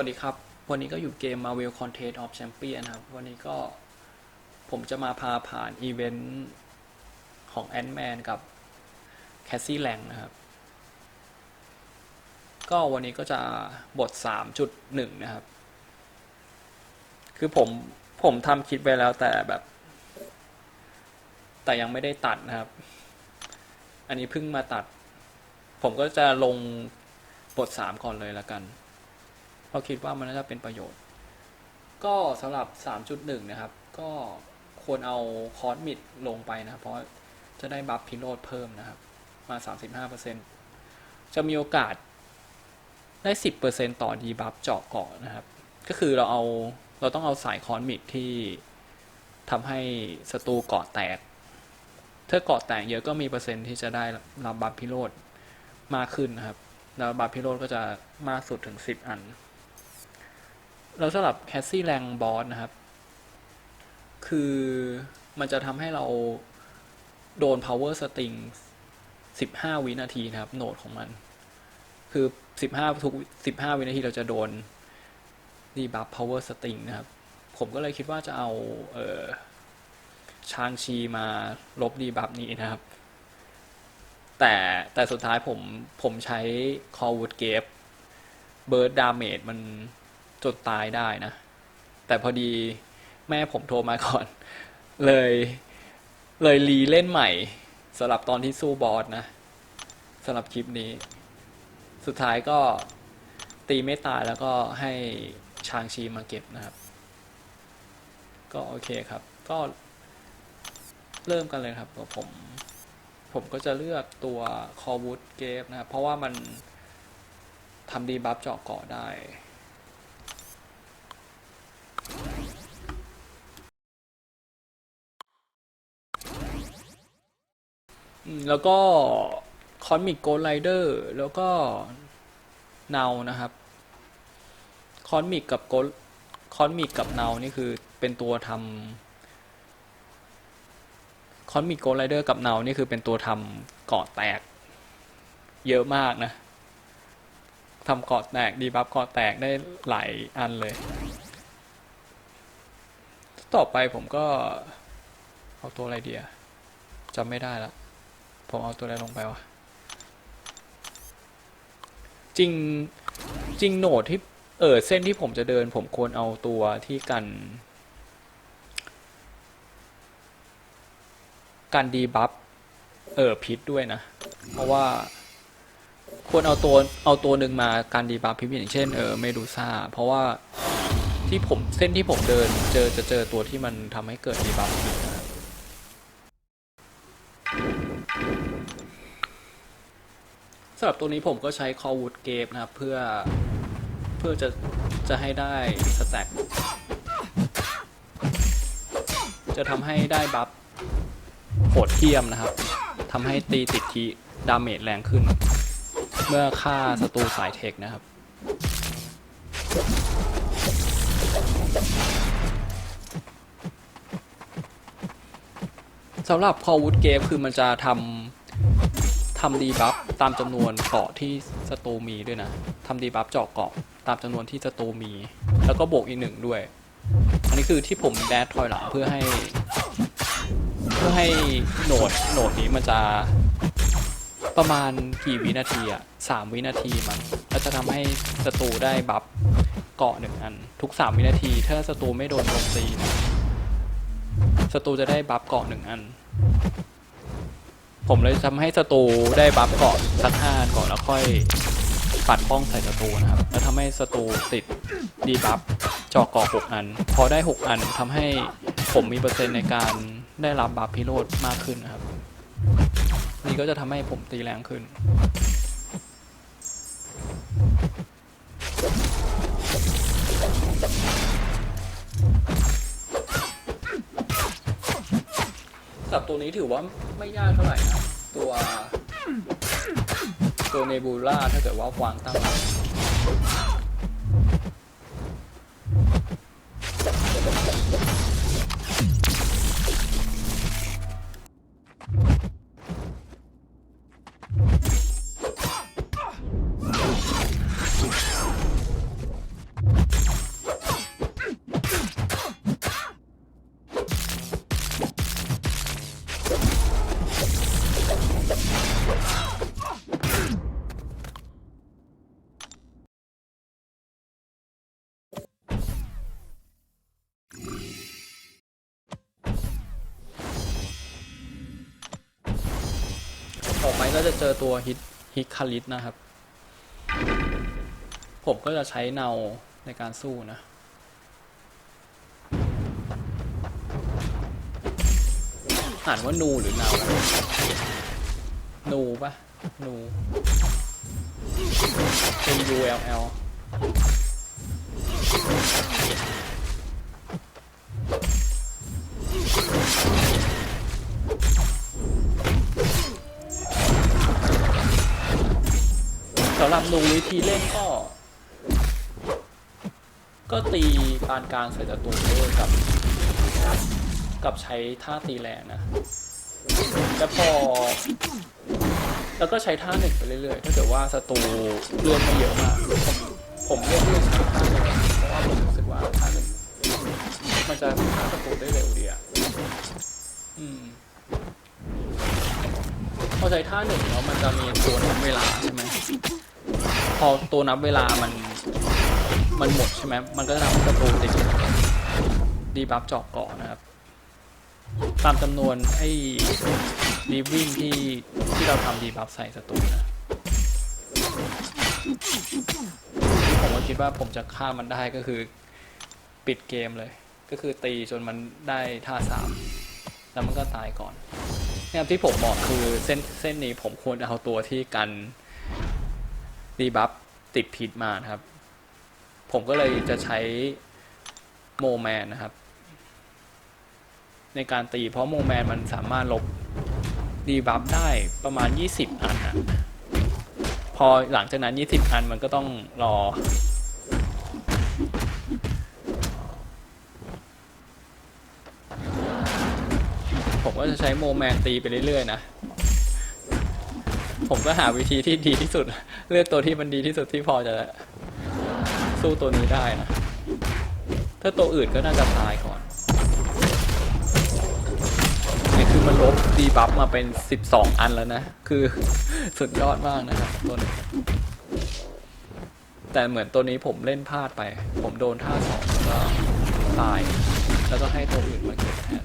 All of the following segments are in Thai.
วัสดีครับ วันนี้ก็อยู่เกม Marvel Contest of Champion นะครับ วันนี้ก็ผมจะมาพาผ่านอีเวนต์ของ Ant-Man กับ Cassie Lang นะครับ ก็วันนี้ก็จะบท 3.1 นะครับ คือผมผมทำคลิปไปแล้วแต่แบบ แต่ยังไม่ได้ตัดนะครับ อันนี้เพิ่งมาตัด ผมก็จะลงบท 3 ก่อนเลยละกัน เราคิดว่ามันน่าจะเป็นประโยชน์ ก็สำหรับ 3.1 นะครับ ก็ควรเอาคอร์สมิดลงไปนะครับ เพราะจะได้บัฟพิโรดเพิ่มนะครับ มา 35%จะมีโอกาสได้ 10%ต่อดีบัฟเจาะเกาะนะครับ ก็คือเราเอาเราต้องเอาสายคอนมิกที่ทำให้ศัตรูเกาะแตกถ้าเกาะแตกเยอะก็มีเปอร์เซ็นต์ที่จะได้รับบัฟพิโรดมากขึ้นนะครับ แล้วบัฟพิโรดก็จะมากสุดถึง 10 อัน แล้วสำหรับแคสซี่แรงบอสนะครับ คือมันจะทำให้เราโดน power string 15 วินาทีนะครับ โหนดของมัน คือ 15 ทุก 15 วินาทีเราจะโดนดีบัฟ power string นะครับ ผมก็เลยคิดว่าจะเอาเออชางชีมาลบดีบัฟนี้นะครับ แต่แต่สุดท้ายผมผมใช้ call wood gap bird damage มัน จนตายได้นะ แต่พอดีแม่ผมโทรมาก่อน เลยเลยรีเล่นใหม่สำหรับตอนที่สู้บอสนะสำหรับคลิปนี้ สุดท้ายก็ตีไม่ตายแล้วก็ให้ชางชีมาเก็บนะครับ ก็โอเคครับ ก็เริ่มกันเลยครับก็ผมผมก็จะเลือกตัวคอวูดเกฟนะครับ เพราะว่ามันทำดีบัฟเจาะเกาะได้ แล้วก็คอนมิกโกลไ i เดอร์แล้วก็เนานะครับคอนมิกกับโกลคอนมิกกับเนานี่คือเป็นตัวทำคอนมิกโกลไ i เดอร์กับเนานี่คือเป็นตัวทำเกาะแตก เยอะมากนะทำเกาะแตกดีบัฟเกาะแตกได้หลายอันเลย ต่อไปผมก็ เอาตัวอะไรเดียจำไม่ได้ละ ผมเอาตัวอะไรลงไปวะ จริง จริงโหนดที่ เออเส้นที่ผมจะเดิน ผมควรเอาตัวที่กัน กันดีบัฟ เออพิษด้วยนะ เพราะว่าควรเอาตัวเอาตัวหนึ่งมาการดีบัฟพิษอย่างเช่นเออเมดูซ่าเพราะว่าที่ผมเส้นที่ผมเดินเจอจะเจอตัวที่มันทำให้เกิดดีบัฟพิษนะครับ สำหรับตัวนี้ผมก็ใช้ call wood gate นะครับ เพื่อเพื่อจะจะให้ได้สแต็กจะทำให้ได้บัฟโหดเทียมนะครับทำให้ตีติดทีดาเมจแรงขึ้น เมื่อฆ่าศัตรูสายเทคนะครับสำหรับ call wood gate คือมันจะทำทำดีบัฟ ตามจำนวนเกาะที่ศัตรูมีด้วยนะทำดีบัฟเจาะเกาะตามจำนวนที่ศัตรูมี แล้วก็บวกอีกหนึ่งด้วย อันนี้คือที่ผมแดดถอยหลังเพื่อให้ เพื่อให้โหนดโหนดนี้มันจะประมาณกี่วินาทีอะสามวินาทีมันแล้วจะทำให้ศัตรูได้บัฟเกาะหนึ่งอัน ทุกสามวินาที ถ้าศัตรูไม่โดนโจมตีนะศัตรูจะได้บัฟเกาะหนึ่งอัน ผมเลยทำให้ศัตรูได้บัฟเกาะสักห้าก่อนแล้วค่อยปัดป้องใส่ศัตรูนะครับ แล้วทำให้ศัตรูติดดีบัฟจอเกาะหกอัน พอได้หกอันทำให้ผมมีเปอร์เซ็นต์ในการได้รับบัฟพิโรธมากขึ้นนะครับ นี่ก็จะทำให้ผมตีแรงขึ้น สับตัวนี้ถือว่าไม่ยากเท่าไหร่นะตัวตัวเนบูล่าถ้าเกิดว่าวางตั้งหลัก จะเจอตัวฮิตฮิตคาริสนะครับ ผมก็จะใช้เนาในการสู้นะอ่านว่านูหรือเนานูปะนู N U L L รับนูวิธีเล่นก็ ก็ตีปานกลางใส่ศัตรูด้วยกับ กับใช้ท่าตีแรงนะแล้วพอ แล้วก็ใช้ท่าหนึ่งไปเรื่อยๆ ถ้าเกิดว่าศัตรูเลื่อนไม่เยอะมาก ผมผมเลือกที่จะใช้ท่าหนึ่งเพราะว่าผมรู้สึกว่าท่าหนึ่งมันจะฆ่าศัตรูได้เร็วดีอะอืมพอใช้ท่าหนึ่งแล้วมันจะมีตัวนับเวลาใช่ไหม พอตัวนับเวลามันมันหมดใช่ไหมมันก็จะทำให้ศัตรูติดดีบัฟเจาะเกาะนะครับ ตามจำนวนไอ้ดีวิ่งที่ที่เราทำดีบัฟใส่ศัตรูนะผมก็คิดว่าผมจะฆ่ามันได้ก็คือปิดเกมเลย ก็คือตีจนมันได้ท่าสามแล้วมันก็ตายก่อนเนี่ยที่ผมบอกคือเส้นเส้นนี้ผมควรเอาตัวที่กัน ดีบัฟติดพิษมานะครับ ผมก็เลยจะใช้โมแมนนะครับ ในการตีเพราะโมแมนมันสามารถลบดีบัฟได้ประมาณ 20 อันอะพอหลังจากนั้น 20 อันมันก็ต้องรอ ผมก็จะใช้โมแมนตีไปเรื่อย ๆ นะ ผมก็หาวิธีที่ดีที่สุด เลือกตัวที่มันดีที่สุดที่พอจะสู้ตัวนี้ได้นะ ถ้าตัวอื่นก็น่าจะตายก่อนนี่คือมันลบดีบัฟมาเป็น 12 อันแล้วนะ คือสุดยอดมากนะครับตัวนี้ แต่เหมือนตัวนี้ผมเล่นพลาดไป ผมโดนท่าสองแล้วก็ตาย แล้วก็ให้ตัวอื่นมาเก็บแทน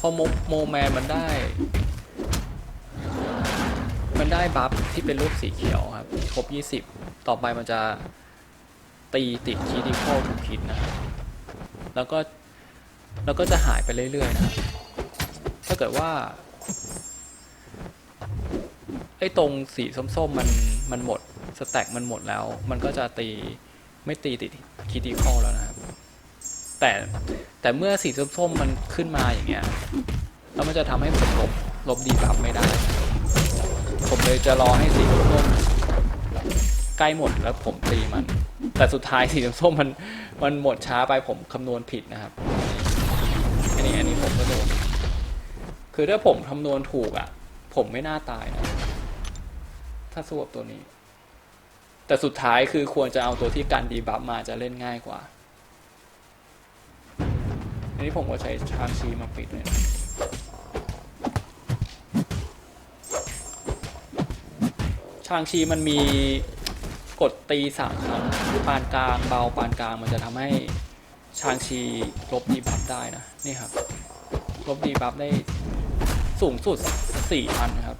พอโมโมแมนมันได้ มันได้บัฟที่เป็นรูปสีเขียวครับ ครบ 20 ต่อไปมันจะตีติดคีดิคอลทุกคิดนะ แล้วก็ แล้วก็จะหายไปเรื่อย ๆ นะ ถ้าเกิดว่า ไอ้ตรงสีส้ม ๆ มัน มันหมด สแต็กมันหมดแล้ว มันก็จะตี ไม่ตีติดคิด i คอลแล้วนะ แต่แต่เมื่อสีส้มๆมันขึ้นมาอย่างเงี้ยแล้วมันจะทำให้ผมลบลบดีบัฟไม่ได้ ผมเลยจะรอให้สีส้มใกล้หมดแล้วผมตีมัน แต่สุดท้ายสีส้มมันมันหมดช้าไปผมคำนวณผิดนะครับอันนี้อันนี้ผมก็โดนคือถ้าผมคำนวณถูกอะ ผมไม่น่าตายนะถ้าสู้กับตัวนี้ แต่สุดท้ายคือควรจะเอาตัวที่การดีบัฟมาจะเล่นง่ายกว่า อันนี้ผมก็ใช้ชางชีมาปิดเลยนะชางชีมันมีกดตีสามครั้งปานกลางเบาปานกลางมันจะทำให้ชางชีลบดีบัฟได้นะนี่ครับลบดีบัฟได้สูงสุดสี่พันครับ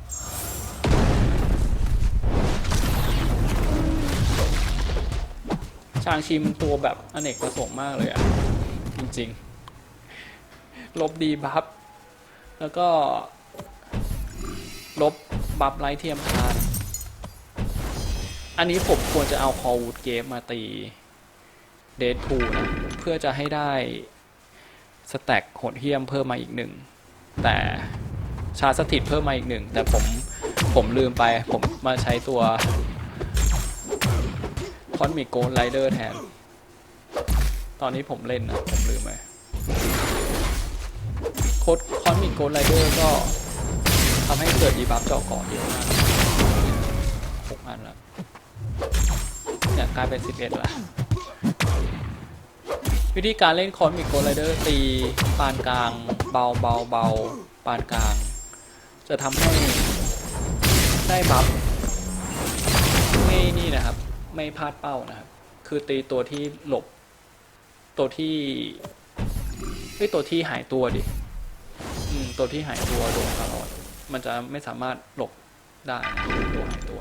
ชางชีมันตัวแบบอเนกประสงค์มากเลยอะจริงๆ ลบดีบัฟแล้วก็ ลบบัฟไลท์เทียมทานอันนี้ผมควรจะเอาคอวูดเกมมาตีเดทพูนะเพื่อจะให้ได้สแต็กโหดเฮียมเพิ่มมาอีกหนึ่ง แต่ชาสถิตเพิ่มมาอีกหนึ่ง แต่ผมผมลืมไปผมมาใช้ตัวคอนมิโกนไรเดอร์แทน ตอนนี้ผมเล่นนะ ผมลืมไป โค้ดคอนมิโกนไรเดอร์ก็ทำให้เกิดดีบัฟเจาะเกาะเยอะมากหกอันล้วเนี่ยกลายเป็นสิบเอ็ดละวิธีการเล่นคอนมิโกไรเดอร์ตีปานกลางเบาเบาเบาปานกลาง จะทำให้ได้บัฟไม่นี่นะครับ ไม่พลาดเป้านะครับ คือตีตัวที่หลบ ตัวที่เฮ้ยตัวที่หายตัวดิ อืมตัวที่หายตัวโดนตลอด มันจะไม่สามารถหลบได้นะตัวหายตัว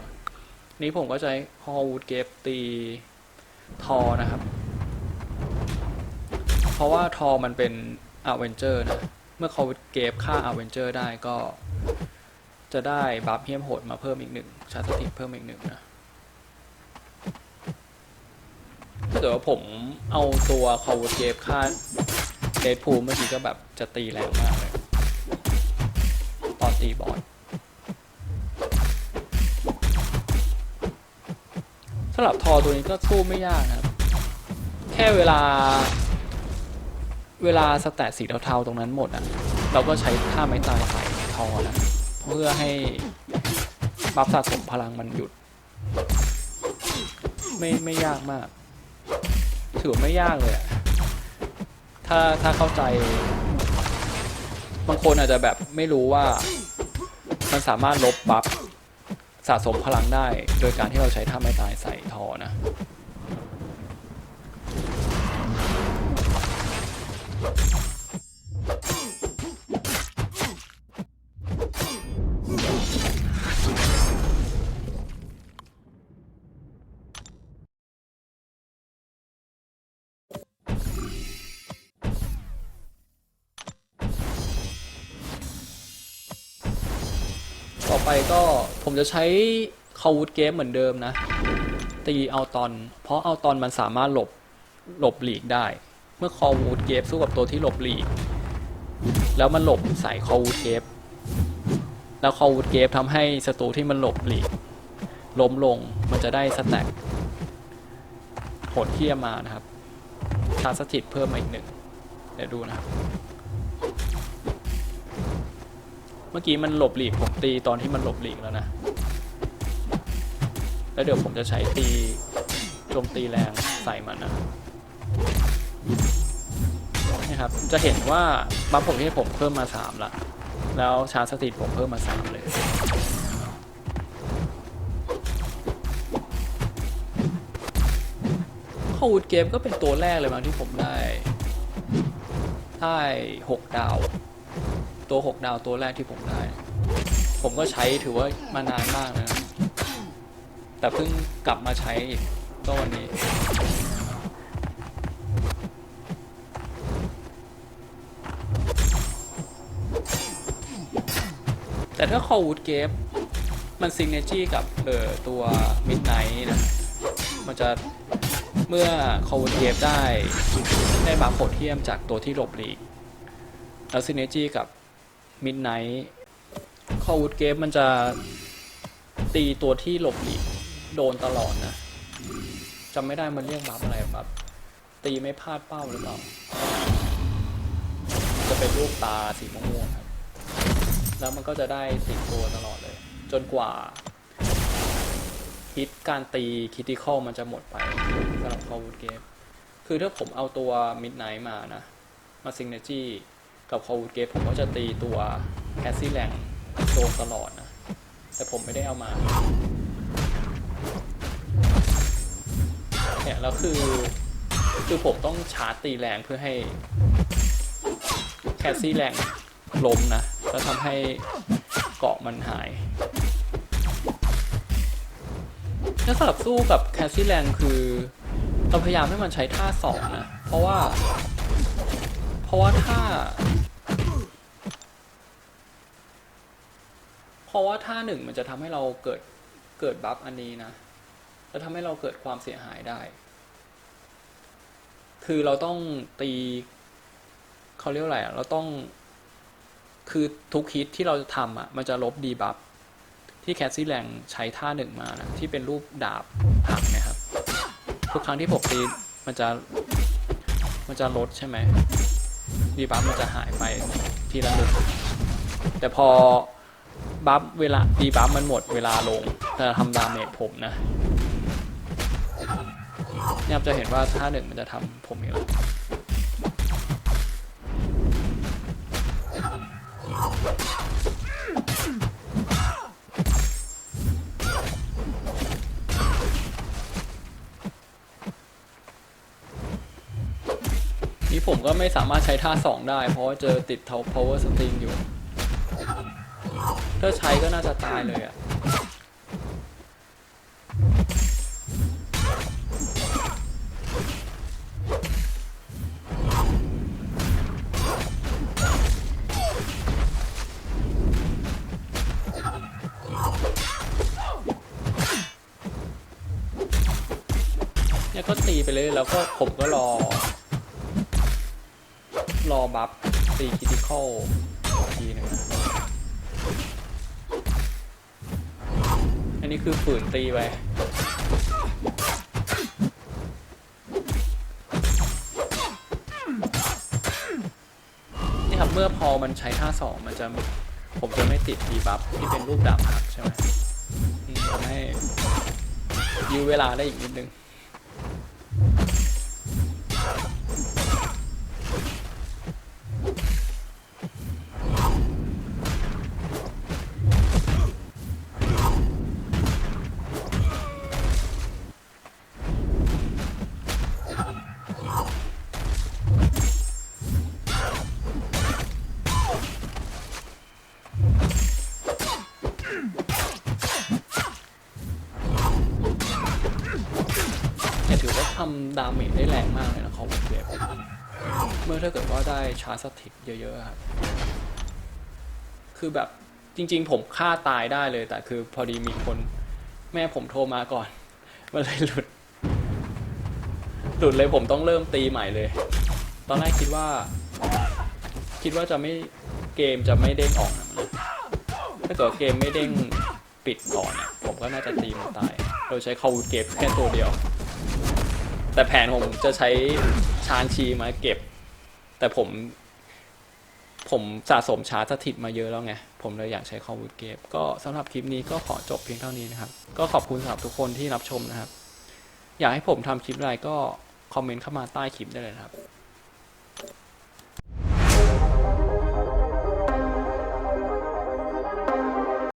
นี้ผมก็ใช้ฮอวูดเกฟตีทอนะครับ เพราะว่าทอมันเป็นอเวนเจอร์นะ เมื่อเขาเก็บค่าอเวนเจอร์ได้ก็ จะได้บัฟเฮี้ยมโหดมาเพิ่มอีกหนึ่งชาร์จสติเพิ่มอีกหนึ่งนะถ้าเกิดว่าผมเอาตัวคาวูดเกฟค่าเดดพูลเมื่อกี้ก็แบบจะตีแรงมากเลยีบอสสำหรับทอตัวนี้ก็สู้ไม่ยากนะครับ แค่เวลา เวลาสแตทสีเทาๆตรงนั้นหมดอะ เราก็ใช้ท่าไม้ตายใส่ทอนะเพื่อให้บัฟสะสมพลังมันหยุด ไม่ไม่ยากมาก ถือไม่ยากเลยอะถ้าถ้าเข้าใจ บางคนอาจจะแบบไม่รู้ว่า มันสามารถลบบัฟสะสมพลังได้ โดยการที่เราใช้ท่าไม้ตายใส่ทอนะ จะใช้คาวูดเกมเหมือนเดิมนะ ตีเอาตอน เพราะเอาตอนมันสามารถหลบหลบหลีกได้ เมื่อคอวูดเกฟสู้กับตัวที่หลบหลีก แล้วมันหลบใส่คอวูดเกฟแล้วคอวูดเกฟทำให้ศัตรูที่มันหลบหลีกล้มลงมันจะได้สแต็กโหดเที่ยมมานะครับชาร์จสถิตเพิ่มมาอีกหนึ่งเดี๋ยวดูนะครับ เมื่อกี้มันหลบหลีกผมตีตอนที่มันหลบหลีกแล้วนะ แล้วเดี๋ยวผมจะใช้ตีโจมตีแรงใส่มันนะนี่ครับจะเห็นว่าบัฟผมที่ผมเพิ่มมาสามละแล้วชาสติผมเพิ่มมาสามเลยข้าวูดเกมก็เป็นตัวแรกเลยมั้งที่ผมได้ได้หกดาว ตัว 6 ดาวตัวแรกที่ผมได้ ผมก็ใช้ถือว่ามานานมากนะ แต่เพิ่งกลับมาใช้อีกก็วันนี้ แต่ถ้า Call Wood g a m e มันซิงเนจี้กับเออตัว Midnight นะ มันจะเมื่อ Call Wood g a m e ได้ได้บัฟโหดเทียมจากตัวที่หลบหลีกแล้วซินเนจี้กับ มิดไนท์คอวูดเกมมันจะตีตัวที่หลบหลีกโดนตลอดนะจำไม่ได้มันเรียกบัฟอะไรแบบตีไม่พลาดเป้าหรือเปล่า จะเป็นรูปตาสีม่วงๆครับ แล้วมันก็จะได้ติดตัวตลอดเลย จนกว่าฮิตการตีคิติคอลมันจะหมดไปสำหรับคอวูดเกม คือถ้าผมเอาตัวมิดไนท์มานะ มาซิงเนจี้ กับคอวูดเกฟผมก็จะตีตัวแคสซี่แรงโดนตลอดนะ แต่ผมไม่ได้เอามาเนี่ยแล้วคือคือผมต้องชาร์จตีแรงเพื่อให้แคสซี่แรงล้มนะ แล้วทำให้เกาะมันหายถ้าสำหรับสู้กับแคสซี่แรงคือเราพยายามให้มันใช้ท่าสองนะ เพราะว่า เพราะว่าถ้า เพราะว่าท่าหนึ่งมันจะทำให้เราเกิดเกิดบัฟอันนี้นะจะทำให้เราเกิดความเสียหายได้ คือเราต้องตีเขาเรียกว่าอะไรอะเราต้อง คือทุกฮิตที่เราจะทำอะ มันจะลบดีบัฟที่แคสซี่แรงใช้ท่าหนึ่งมานะที่เป็นรูปดาบหักนะครับ ทุกครั้งที่ผมตีมันจะมันจะลดใช่ไหมดีบัฟมันจะหายไปทีละหนึ่งแต่พอ บัฟเวลาดีบัฟมันหมดเวลาลงจะทำดาเมจผมนะเนี่ยครับจะเห็นว่าท่าหนึ่งมันจะทำผมอีกแล้วนี่ผมก็ไม่สามารถใช้ท่าสองได้ เพราะเจอติดเทา power string อยู่ ถ้าใช้ก็น่าจะตายเลยอะ่ะเนี่ยก็ตีไปเลยแล้วก็ผมก็รอ รอบัฟตีคิติคอลทีนึง คือฝืนตีไปนี่ครับเมื่อพอมันใช้ท่าสองมันจะผมจะไม่ติดดีบัฟที่เป็นรูปดาบหักใช่ไหมอืมทำให้ยื้อเวลาได้อีกนิดนึงำดาเมจได้แรงมากเลยนะคอมเวฟเมื่อถ้าเกิดว่าได้ชาร์จสถิตเยอะๆครับ คือแบบจริง ๆ ผมฆ่าตายได้เลย แต่คือพอดีมีคนแม่ผมโทรมาก่อนมันเลยหลุด หลุดเลยผมต้องเริ่มตีใหม่เลย ตอนแรกคิดว่า คิดว่าจะไม่เกมจะไม่เด้งออกนะถ้าเกิดเกมไม่เด้งปิดก่อนเนี่ยผมก็น่าจะตีมันตาย โดยใช้คาวูดเก็บแค่ตัวเดียว แต่แผนผมจะใช้ชานชีมาเก็บ แต่ผม ผมสะสมชาร์จสถิตมาเยอะแล้วไง ผมเลยอยากใช้คอมวูดเก็บ ก็สำหรับคลิปนี้ก็ขอจบเพียงเท่านี้นะครับ ก็ขอบคุณสำหรับทุกคนที่รับชมนะครับ อยากให้ผมทำคลิปอะไรก็คอมเมนต์เข้ามาใต้คลิปได้เลยครับ